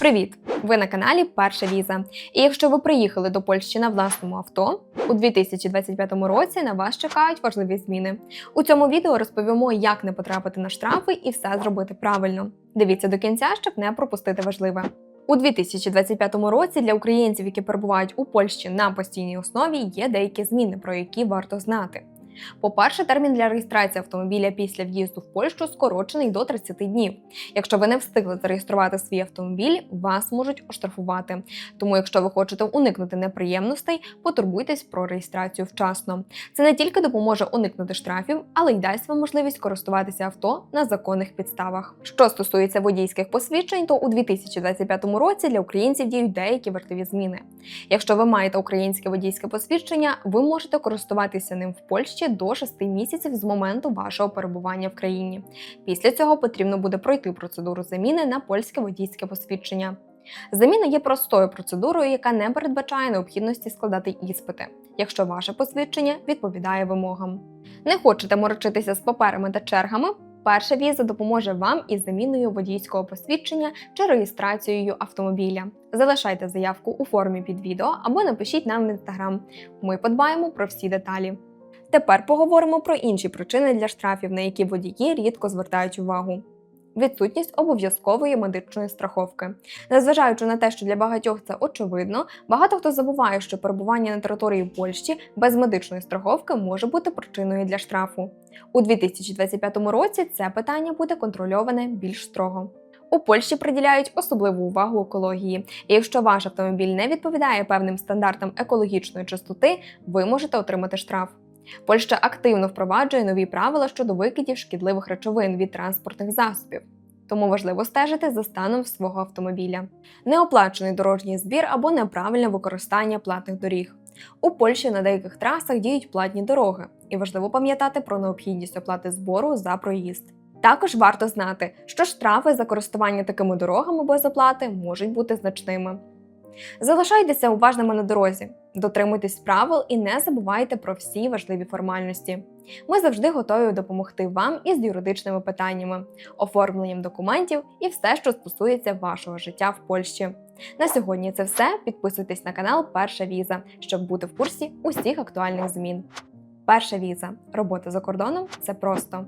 Привіт! Ви на каналі Перша Віза. І якщо ви приїхали до Польщі на власному авто, у 2025 році на вас чекають важливі зміни. У цьому відео розповімо, як не потрапити на штрафи і все зробити правильно. Дивіться до кінця, щоб не пропустити важливе. У 2025 році для українців, які перебувають у Польщі на постійній основі, є деякі зміни, про які варто знати. По-перше, термін для реєстрації автомобіля після в'їзду в Польщу скорочений до 30 днів. Якщо ви не встигли зареєструвати свій автомобіль, вас можуть оштрафувати. Тому, якщо ви хочете уникнути неприємностей, потурбуйтесь про реєстрацію вчасно. Це не тільки допоможе уникнути штрафів, але й дасть вам можливість користуватися авто на законних підставах. Що стосується водійських посвідчень, то у 2025 році для українців діють деякі важливі зміни. Якщо ви маєте українське водійське посвідчення, ви можете користуватися ним в Польщі до 6 місяців з моменту вашого перебування в країні. Після цього потрібно буде пройти процедуру заміни на польське водійське посвідчення. Заміна є простою процедурою, яка не передбачає необхідності складати іспити, якщо ваше посвідчення відповідає вимогам. Не хочете морочитися з паперами та чергами? Перша віза допоможе вам із заміною водійського посвідчення чи реєстрацією автомобіля. Залишайте заявку у формі під відео або напишіть нам в інстаграм. Ми подбаємо про всі деталі. Тепер поговоримо про інші причини для штрафів, на які водії рідко звертають увагу. Відсутність обов'язкової медичної страховки. Незважаючи на те, що для багатьох це очевидно, багато хто забуває, що перебування на території Польщі без медичної страховки може бути причиною для штрафу. У 2025 році це питання буде контрольоване більш строго. У Польщі приділяють особливу увагу екології, і якщо ваш автомобіль не відповідає певним стандартам екологічної чистоти, ви можете отримати штраф. Польща активно впроваджує нові правила щодо викидів шкідливих речовин від транспортних засобів. Тому важливо стежити за станом свого автомобіля. Неоплачений дорожній збір або неправильне використання платних доріг. У Польщі на деяких трасах діють платні дороги, і важливо пам'ятати про необхідність оплати збору за проїзд. Також варто знати, що штрафи за користування такими дорогами без оплати можуть бути значними. Залишайтеся уважними на дорозі, дотримуйтесь правил і не забувайте про всі важливі формальності. Ми завжди готові допомогти вам із юридичними питаннями, оформленням документів і все, що стосується вашого життя в Польщі. На сьогодні це все. Підписуйтесь на канал Перша Віза, щоб бути в курсі усіх актуальних змін. Перша віза. Робота за кордоном це просто.